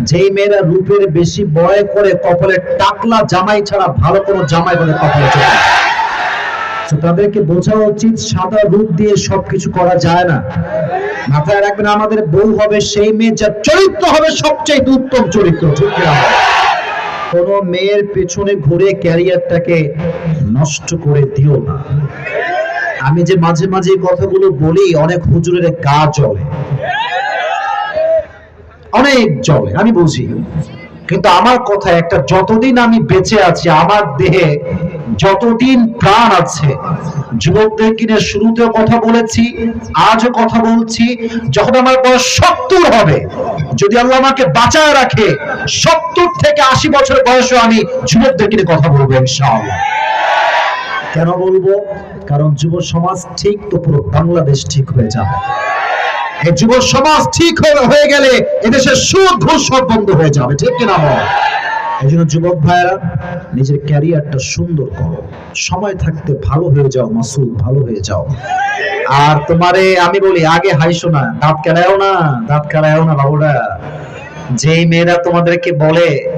যেই মেয়েরা রূপের বেশি বয় করে কপালে টাকলা জামাই ছাড়া ভালো কোনো জামাই বলে কপালে তাদেরকে বোঝা উচিত সাদা রূপ দিয়ে সবকিছু করা যায় না। মাথায় রাখবেন, আমাদের বউ হবে সেই মেয়ে যার চরিত্র হবে সবচেয়ে উত্তম চরিত্র, ঠিক কিনা? মেয়ের পেছনে ঘুরে ক্যারিয়ারটাকে নষ্ট করে দিও না। আমি যে মাঝে মাঝে কথাগুলো বলি, অনেক হুজুরের গা জ্বলে। অনেক জ্বলে আমি বুঝি। কিন্তু আমার কথা একটা যতদিন আমি বেঁচে আছি, আমার দেহে যতদিন প্রাণ আছে, যুবকদের কিনে শুরুতেও কথা বলেছি, আজও কথা বলছি, যখন আমার বয়স সত্তর হবে, যদি আল্লাহ আমাকে বাঁচায় রাখে, সত্তর থেকে আশি বছর বয়সে আমি যুবকদের কিনে কথা বলব, ইনশাআল্লাহ। কেন বলব? কারণ যুব সমাজ ঠিক তো পুরো বাংলাদেশ ঠিক হয়ে যাবে। যুব সমাজ ঠিক হয়ে- গেলে এদেশের সুদ, ঘুষ সব বন্ধ হয়ে যাবে, ঠিক কিনা এই জন্য যুবক নিজের ক্যারিয়ারটা সুন্দর করো। সময় থাকতে ভালো হয়ে যাও ভালো হয়ে যাও। আর তোমারে আমি বলি, আগে হাইসো না, দাঁত কেলায়ও না, দাঁত কেলায়ও না বাবুরা। যেই মেয়েরা তোমাদেরকে বলে,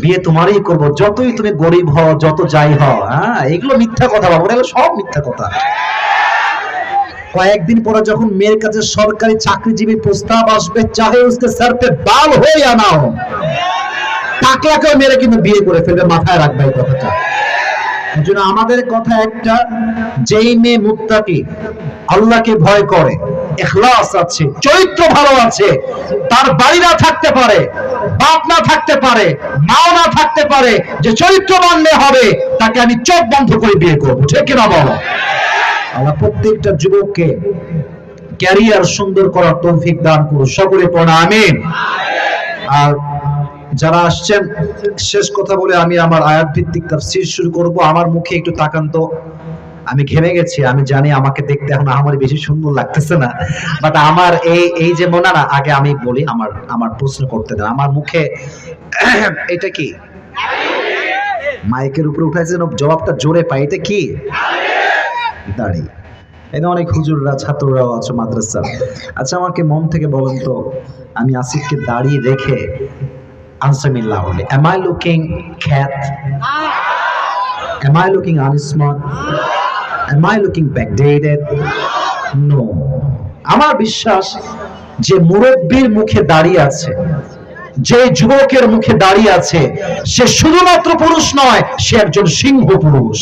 বিয়ে তোমারই করব, যতই তুমি গরিব হও, যত যাই হও হ্যাঁ এগুলো মিথ্যা কথা বাবুরা, এগুলো সব মিথ্যা কথা। কয়েকদিন পরে যখন মেয়ের কাছে সরকারি চাকরিজীবী প্রস্তাব আসবে চাহে উসকে স্যার পে বাল হয়ে আনা হো টাকলাকেও মেরে কিন্তু বিয়ে করে ফেলবে, মাথায় রাখবে এই কথাটা। জন্য আমাদের কথা একটা, যেই মেয়ে মুত্তাকি আল্লাহকে ভয় করে, এখলাস আছে, চরিত্র ভালো আছে, তার বাড়ি না থাকতে পারে, বাপ না থাকতে পারে, মাও না থাকতে পারে, যে চরিত্র মানলে হবে, তাকে আমি চোখ বন্ধ করে বিয়ে করব। ঠিক কিনা বলো? আল্লাহ প্রত্যেকটা যুবককে ক্যারিয়ার সুন্দর করার তৌফিক দান করুন। সকলে পড়া আমিন। আর যারা আসছেন, শেষ কথা বলে আমি আমার আয়াত ভিত্তিক তাফসীর শুরু করব। আমার মুখে একটু তাকান তো। আমি ঘেমে গেছি, আমি জানি আমাকে দেখতে এখন আমার বেশি সুন্দর লাগতেছে না। বাট আমার এই এই যে মনে না আগে আমি বলি আমার আমার প্রশ্ন করতে দেন। আমার মুখে এটা কি? মাইকের উপরে উঠাইছেন, জবাবটা জোরে পাই এটা কি? দাড়ি এখানে অনেক হুজুররা, ছাত্ররাও আছে মাদ্রাসা। আচ্ছা আমাকে মন থেকে বলেন তো, আমি আসিফকে দাঁড়িয়ে রেখে answer me loudly am I looking খ্যাত am I looking unsmart am I looking backdated no আমার বিশ্বাস, যে মুরব্বীর মুখে দাঁড়িয়ে আছে, যে যুবকের মুখে দাঁড়িয়ে আছে, সে শুধুমাত্র পুরুষ নয়, সে একজন সিংহ পুরুষ।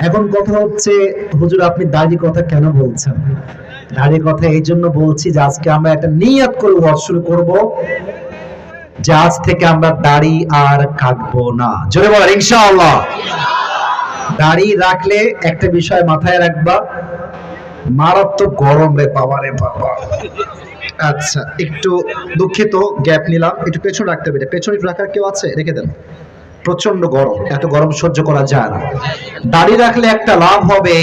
এখন কথা হচ্ছে, হুজুর, আপনি দাড়ি কথা কেন বলছেন? দাড়ি কথা এই জন্য বলছি যে আজকে আমরা একটা নিয়াত করে ওয়াজ শুরু করব, যে আজ থেকে আমরা দাড়ি আর কাটবো না। জোরে বলেন, ইনশাআল্লাহ। দাড়ি রাখলে একটা বিষয় মাথায় রাখবা, মারাত্মক গরম রে বাবা রে বাবা। আচ্ছা একটু দুঃখিত, গ্যাপ নিলাম, একটু পেছনে রাখতে হবে পেছনে রাখার কেউ আছে? রেখে দেন। প্রচণ্ড গরম, এত গরম সহ্য করা যায় না। দাড়ি রাখলে একটা লাভ হবে,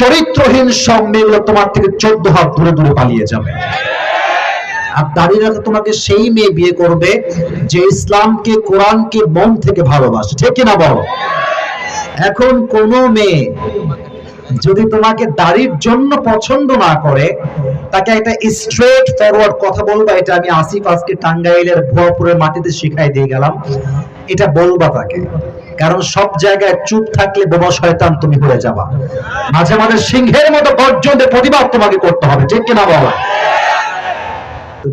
চরিত্রহীন সব মেয়েগুলো তোমার থেকে চোদ্দ হাত দূরে দূরে পালিয়ে যাবে। আর দাঁড়িয়ে রাখে তোমাকে সেই মেয়ে বিয়ে করবে যে ইসলামকে, কোরআনকে মন থেকে ভালোবাসে। ঠিক কিনা বলো? এখন কোন মেয়ে যদি তোমাকে দাড়ির জন্য পছন্দ না করে, তাকে একটা স্ট্রেট ফরওয়ার্ড কথা বলবা, এটা আমি আসিফ আজকে টাঙ্গাইলের ভুয়াপুরের মাটিতে শিখাই দিয়ে গেলাম, এটা বলবা তাকে। কারণ সব জায়গায় চুপ থাকলে বোমা শয়তান তুমি হয়ে যাবা। মাঝে মাঝে সিংহের মতো গর্জনের প্রতিবাদ তোমাকে করতে হবে, ঠিক কিনা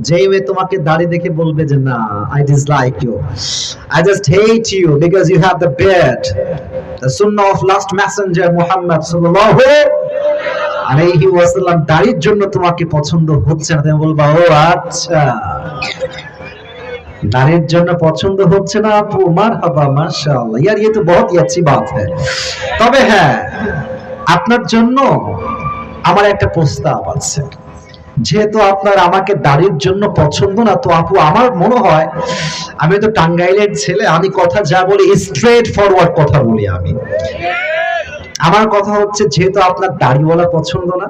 যেই মেয়ে তোমাকে দাঁড়িয়ে দেখে বলবে যে, না I dislike you I just hate you because you have the bed the Sunnah of last Messenger Muhammad সাল্লাল্লাহু আলাইহি ওয়াসাল্লাম দাড়ির জন্য তোমাকে পছন্দ হচ্ছে না তুমি বলবা ও আচ্ছা দাড়ির জন্য পছন্দ হচ্ছে না আপু মারহাবা মাশাআল্লাহ यार ये तो बहुत ही अच्छी बात है তবে হ্যাঁ আপনার জন্য আমার একটা প্রস্তাব আছে যেহেতু আপনার আমাকে দাড়ির জন্য পছন্দ না, তো আপু, আমার মনে হয় আমি তো টাঙ্গাইলের ছেলে, আমি কথা যা বলি স্ট্রেট ফরওয়ার্ড কথা বলি আমি আমার কথা হচ্ছে, যেহেতু আপনার দাড়িওয়ালা পছন্দ না,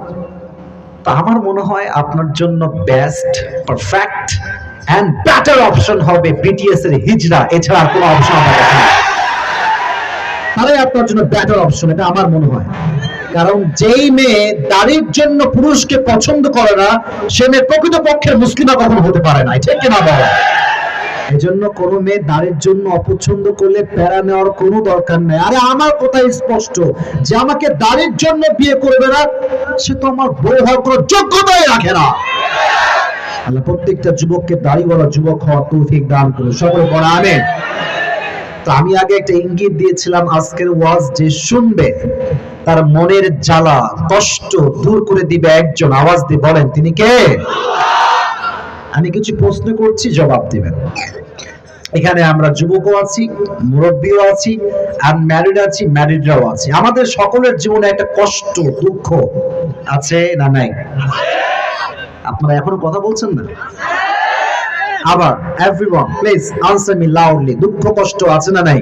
তো আমার মনে হয় আপনার জন্য best perfect and better option হবে বিটিএস এর হিজরা এছাড়া কোনো অপশন কাছে নেই। তারাই আপনার জন্য বেটার অপশন এটা আমার মনে হয় কারণ যেই মেয়ে দাড়ির জন্য পুরুষকে পছন্দ করে না, সে মেয়ে প্রকৃত পক্ষের মুসলিমা কখনো হতে পারে না। ঠিক কিনা বলা এজন্য কোনো মেয়ে দাড়ির জন্য অপছন্দ করলে প্যারা নেওয়ার কোনো দরকার নেই। আরে আমার কথা স্পষ্ট, যে আমাকে দাড়ির জন্য বিয়ে করবে না, সে তো আমার বউ হওয়ার কোনো যোগ্যতাই রাখে না। আল্লাহ, প্রত্যেকটা যুবককে দাড়িওয়ালা যুবক হওয়ার তৌফিক দান করুন। সকলে পড়া আমেন। তো আমি আগে একটা ইঙ্গিত দিয়েছিলাম, আজকের ওয়াজ যে শুনবে। তার মনের জ্বালা, কষ্ট দূর করে দিবে একজন। আওয়াজ দিয়ে বলেন, তিনি কে? আমি কিছু প্রশ্ন করছি, জবাব দিবেন। এখানে আমরা যুবকও আছি, মুরব্বীও আছি আনম্যারিড আছি ম্যারিডরাও আছি। আমাদের সকলের জীবনে একটা কষ্ট, দুঃখ আছে না নাই? আপনারা এখনও কথা বলছেন না? আবার everyone please answer me loudly দুঃখ, কষ্ট আছে না নাই?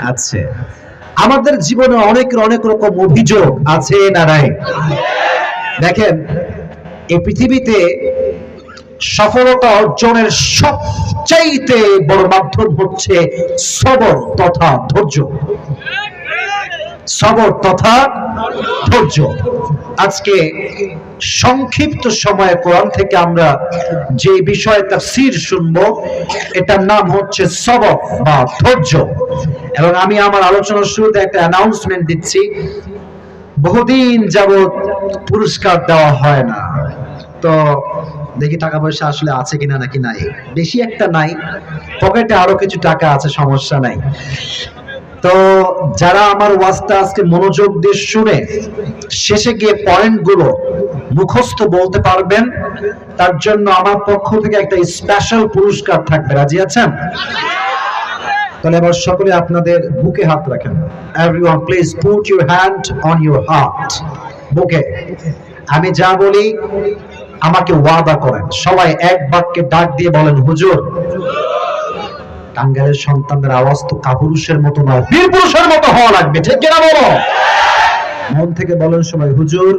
আছে। আমাদের জীবনে অনেক অনেক রকম অভিযোগ আছে না নাই? দেখেন, এই পৃথিবীতে সফলতা অর্জনের সবচাইতে বড় মাধ্যম হচ্ছে সবর তথা ধৈর্য। সবর তথা ধৈর্য। আজকে সংক্ষিপ্ত সময়ে কোরআন থেকে আমরা যে বিষয়ে তাফসীর শুনব, এটার নাম হচ্ছে সবর বা ধৈর্য। এবং আমি আমার আলোচনার শুরুতে একটা অ্যানাউন্সমেন্ট দিচ্ছি, বহুদিন যাবত পুরস্কার দেওয়া হয় না। তো দেখি টাকা পয়সা আসলে আছে কিনা নাকি নাই। বেশি একটা নাই, পকেটে আরও কিছু টাকা আছে, সমস্যা নাই। তো যারা আমার ওয়াজটা আজকে মনোযোগ দিয়ে শুনে, শেষে গিয়ে পয়েন্টগুলো মুখস্থ বলতে পারবেন। তার জন্য আমার পক্ষ থেকে একটা স্পেশাল পুরস্কার থাকবে। রাজি আছেন? তাহলে এবার সকলে আপনাদের বুকে হাত রাখেন। Everyone please put your hand on your heart বুকে। আমি যা বলি, আমাকে ওয়াদা করেন। সবাই এক বাক্যে ডাক দিয়ে বলেন, হুজুর, টাঙ্গাইলের সন্তানদের আওয়াজ তো কাপুরুষের মতো নয় বীর পুরুষের মতো হওয়া লাগবে। ঠিক কিনা বলো? মন থেকে বলেন সবাই, হুজুর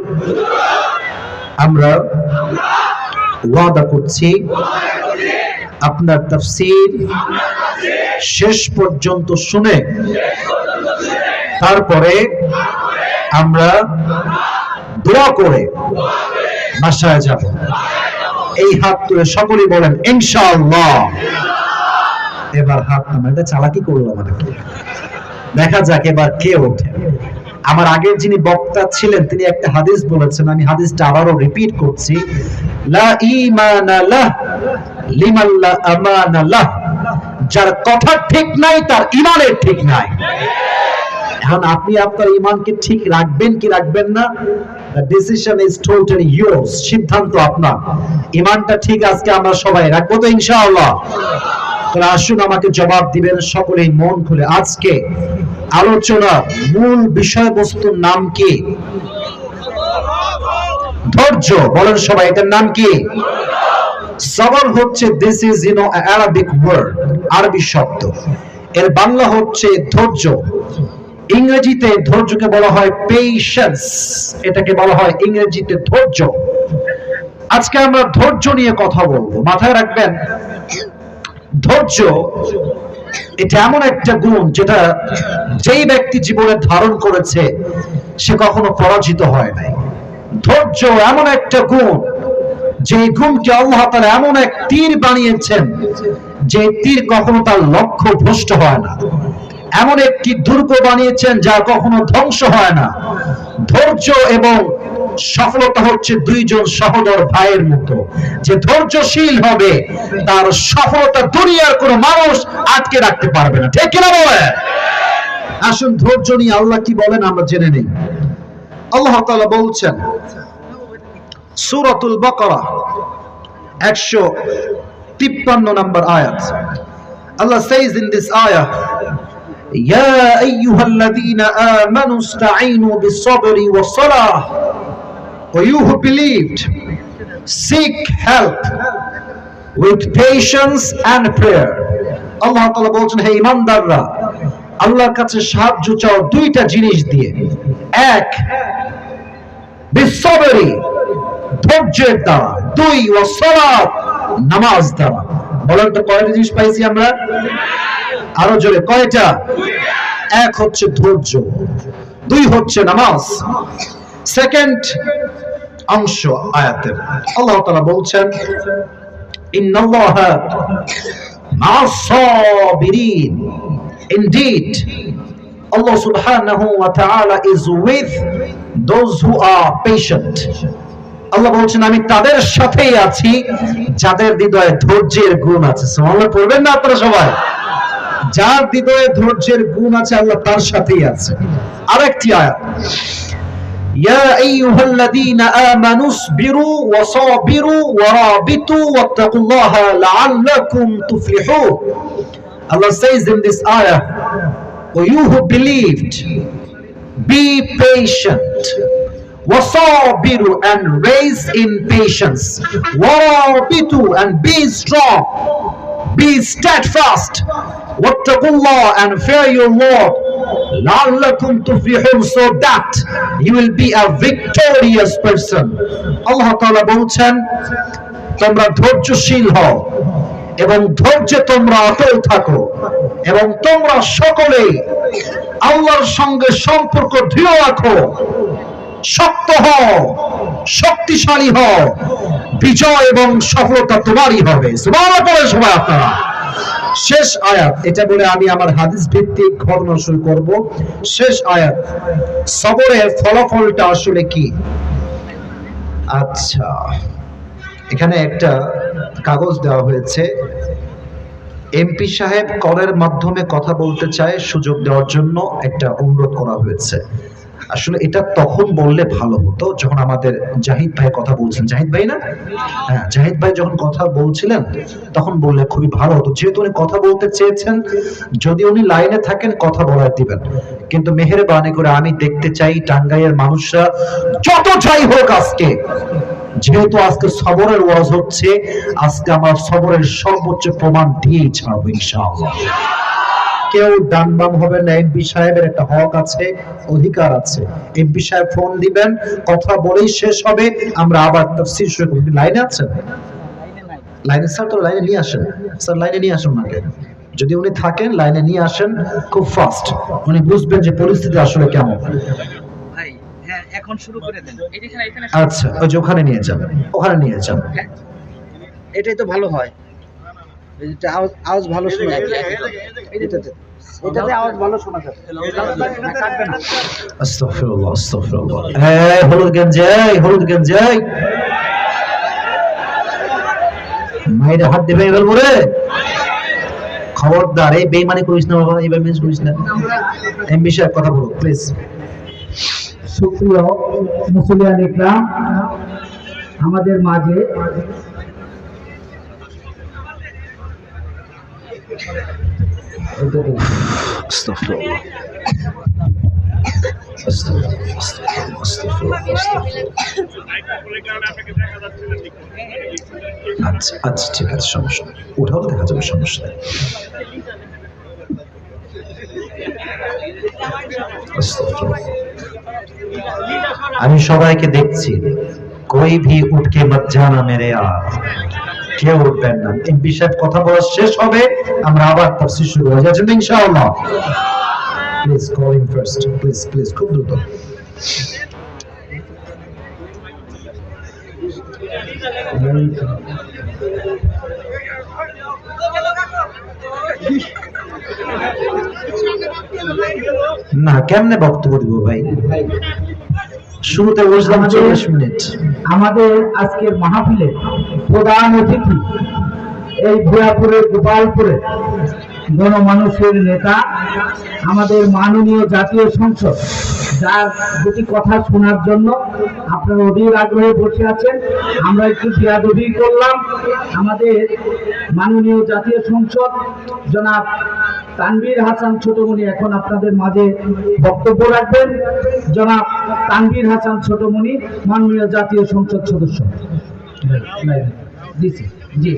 আমরা ওয়াদা করছি, আপনার তাফসীর শেষ পর্যন্ত শুনে, তারপরে আমরা দোয়া করে বাসায় যাব। এই হাত তুলে সকলেই বলেন, ইনশাআল্লাহ। এবার হাত নামা চালাকি করল আমাদেরকে। দেখা যাক এবার কে ওঠে। আমার আগের যিনি বক্তা ছিলেন, তিনি একটা হাদিস বলেছেন, আমি হাদিসটা আবারও রিপিট করছি। লা ঈমানা লাহ, লিমান যার কথা ঠিক নাই, তার ইমানের ঠিক নাই। এখন আপনি আপনার ইমানকে ঠিক রাখবেন কি রাখবেন না? ডিসিশন ইজ টোটালি ইয়োর্স সিদ্ধান্ত আপনার। ইমানটা ঠিক আজকে আমরা সবাই রাখব তো ইনশাআল্লাহ। তাহলে আসুন, আমাকে জবাব দিবেন, সকলেই মন খুলে। আজকে আলোচনা মূল বিষয়বস্তুর নাম কি? ধৈর্য, বলেন সবাই, এটার নাম কি? সবর হচ্ছে this is you know Arabic word আরবি শব্দ। এর বাংলা হচ্ছে, ধৈর্য। ইংরেজিতে ধৈর্যকে বলা হয় পেশেন্স এটাকে বলা হয়, ইংরেজিতে ধৈর্য। আজকে আমরা ধৈর্য নিয়ে কথা বলব। মাথায় রাখবেন, ধৈর্য এটা এমন একটা গুণ যেটা যেই ব্যক্তি জীবনে ধারণ করেছে, সে কখনো পরাজিত হয় নাই। ধৈর্য এমন একটা গুণ যে গুণকে আল্লাহ তাআলা এমন এক তীর বানিয়েছেন যে তীর কখনো তার লক্ষ্য ভ্রষ্ট হয় না। এমন একটি দুর্গ বানিয়েছেন যা কখনো ধ্বংস হয় না। ধৈর্য এবং সফলতা হচ্ছে দুইজন সহোদর ভাইয়ের মতো যে ধৈর্যশীল হবে তার সফলতা দুনিয়ার কোন মানুষ আটকে রাখতে পারবে না ঠিক কিনা বলে আসুন ধৈর্য নিয়ে আল্লাহ কি বলেন আমরা জেনে নেই আল্লাহ তাআলা বলছেন সূরাতুল বাকারা 153 নম্বর আয়াত Allah says in this ayah يا أيها الذين آمنوا استعينوا بالصبر والصلاة For you who believed, seek help with patience and prayer. আল্লাহ তাআলা বলছেন হে ইমানদাররা আল্লাহর কাছে সাহায্য চাও দুইটা জিনিস দিয়ে। এক বিশ্বরি ধৈর্যের দ্বারা। দুই ও সলাত নামাজ দ্বারা। বলেন তো কয়টা জিনিস পাইছি আমরা? আরও জোরে কয়টা? এক হচ্ছে ধৈর্য দুই হচ্ছে নামাজ। সেকেন্ড অংশ আয়াতের। আল্লাহ তাআলা বলছেন Allah subhanahu wa ta'ala is with those who are patient. আল্লাহ বলছেন, আমি তাদের সাথেই আছি, যাদের হৃদয়ে ধৈর্যের গুণ আছে। সুবহানাল্লাহ, পড়বেন না আপনারা সবাই? যার হৃদয়ে ধৈর্যের গুণ আছে, আল্লাহ তার সাথেই আছে। আরেকটি আয়াত। يا أيها الذين آمنوا اصبروا وصابروا ورابطوا واتقوا الله لعلكم تفلحون Allah says in this ayah O you who believed be patient wasabiru and raise in patience warabitu and be strong be steadfast and fear your lord so that you will be a victorious person allah ta'ala বলছেন তোমরা ধৈর্যশীল হও এবং ধৈর্যে তোমরা অটল থাকো এবং তোমরা সকলে আল্লাহর সঙ্গে সম্পর্ক দৃঢ় রাখো শক্ত হও শক্তিশালী হও বিজয় এবং সফলতা তোমারই হবে। সবাই আপনারা। শেষ আয়াত, এটা বলে আমি আমার হাদিস ভিত্তিক ঘটনা শুরু করব। শেষ আয়াত সবরের ফলাফলটা আসলে কি? আচ্ছা এখানে একটা কাগজ দেওয়া হয়েছে। এমপি সাহেব করের মাধ্যমে কথা বলতে চায়, সুযোগ দেওয়ার জন্য একটা অনুরোধ করা হয়েছে। আসলে এটা তখন বললে ভালো হতো, যখন আমাদের জাহিদ ভাই কথা বলছেন। জাহিদ ভাই না? হ্যাঁ জাহিদ ভাই যখন কথা বলছিলেন, তখন বললে খুবই ভালো হতো। যেহেতু উনি কথা বলতে চেয়েছেন, যদি উনি লাইনে থাকেন, কথা বলার দিবেন। কিন্তু মেহেরবানি করে আমি দেখতে চাই টাঙ্গাইয়ের মানুষরা যত যাই হোক আজকে, যেহেতু আজকে সবরের ওয়াজ হচ্ছে, আজকে আমার সবরের সর্বোচ্চ প্রমাণ দিয়েই ছাড়বো ইনশাআল্লাহ। কেউ ডান বাম হবে না এমপি সাহেবের একটা হক আছে অধিকার আছে। এমপি সাহেব ফোন দিবেন কথা বলেই শেষ হবে আমরা আবার তাফসীর শুরু করব। লাইনে আছেন? লাইনে স্যার তো লাইনে নিয়ে আসেন। স্যার লাইনে নিয়ে আসুন ওনাকে যদি উনি থাকেন লাইনে নিয়ে আসেন খুব ফাস্ট উনি বুঝবেন যে পরিস্থিতি আসলে কেমন। ভাই হ্যাঁ এখন শুরু করে দেন। আচ্ছা ওই যে ওখানে নিয়ে যান ওখানে নিয়ে যান। এটাই তো ভালো হয়। এটা আওয়াজ আওয়াজ ভালো শোনা যায় এটাতে এটাতে আওয়াজ ভালো শোনা যায় না, কাটবে না আস্তাগফিরুল্লাহ আস্তাগফিরুল্লাহ এই হলুদ গেঞ্জি হলুদ গেঞ্জি এই হাত দেবে খবরদার এই বেইমানি করিস না বাবা মিস করিস না এমবি সাহেব কথা বলো প্লিজ সুপ্রিয় মুসলিয়ান ইকরাম আমাদের মাঝে আচ্ছা ঠিক আছে সমস্যা ওঠাও দেখা যাবে সমস্যা নেই আমি সবাইকে দেখছি কই ভি উঠকে মত জানা মেরে আর কেউ উঠবেন না। এমপি সাহেব কথা বলা শেষ হবে, আমরা আবার হয়ে যাচ্ছে ইনশাআল্লাহ। প্লিজ ফার্স্ট প্লিজ প্লিজ খুব দ্রুত। না, কেমনে বক্তব্য দিব ভাই? শুরুতে বলছিলাম চল্লিশ মিনিট। আমাদের আজকের মাহফিলে প্রধান অতিথি এই ভুয়াপুরের গোপালপুরে গণমানুষের নেতা আমাদের মাননীয় জাতীয় সংসদ যার দুটি কথা শোনার জন্য আপনারা অধীর আগ্রহে বসে আছেন। আমরা একটু বিয়াদবি করলাম। আমাদের মাননীয় জাতীয় সংসদ জনাব তানভীর হাসান ছোটমণি এখন আপনাদের মাঝে বক্তব্য রাখবেন। জনাব তানভীর হাসান ছোটমণি, মাননীয় জাতীয় সংসদ সদস্য। জি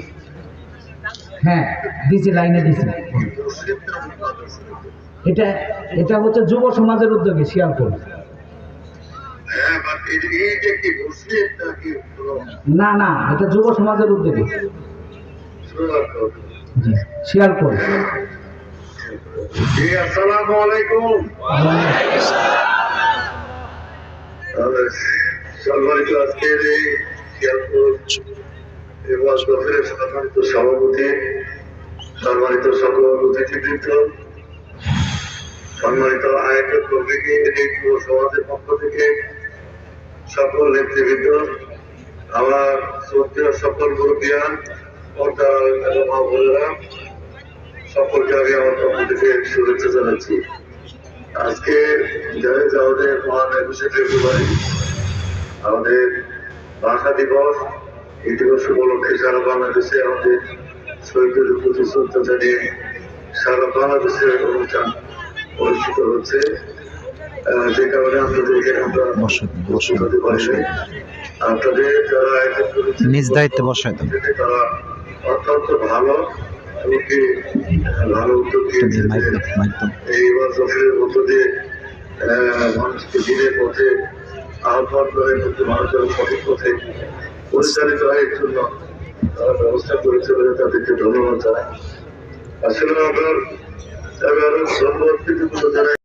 হ্যাঁ দিছি লাইনে দিছি এটা এটা হচ্ছে যুব সমাজের উদ্যোগে শিয়ালপুর না না, এটা যুব সমাজের উদ্যোগে। শিয়ালপুর আসসালামু আলাইকুম। সম্মানিত আজকের এই সম্মানিত সভাপতি, সম্মানিত সকল অতিথিবৃন্দ, সম্মানিত আয়তন কমিটি যুব সমাজের পক্ষ থেকে সকল নেতৃবৃন্দ, আমার শ্রদ্ধেয় সকল মুরব্বিয়ান পর্দা এবং বোনেরা সকলকে আমি আমার পক্ষ থেকে শুভেচ্ছা জানাচ্ছি। আজকে যারা আমাদের মহান একুশে ফেব্রুয়ারি আমাদের ভাষা দিবস এই দিবস উপলক্ষে সারা বাংলাদেশে আমাদের শহীদদের প্রতি শ্রদ্ধা জানিয়ে সারা বাংলাদেশের অনুষ্ঠান অনুষ্ঠিত হচ্ছে। যে কারণে আপনাদেরকে আমরা হতে পারি আপনাদের যারা নিজ দায়িত্বে বসায় তারা অত্যন্ত ভালো। এমনকি ভালো উদ্যোগ নিয়েছে মাইক যে দাও, মাইক এই ওয়ার্কশপের মধ্য দিয়ে মানুষকে দিনের পথে আহ্বান করে মানুষের সঠিক পথে পরিচালিত হয় জন্য তারা ব্যবস্থা করেছে বলে তাদেরকে ধন্যবাদ জানাই আসলে আমার আমি আরও ধন্যবাদ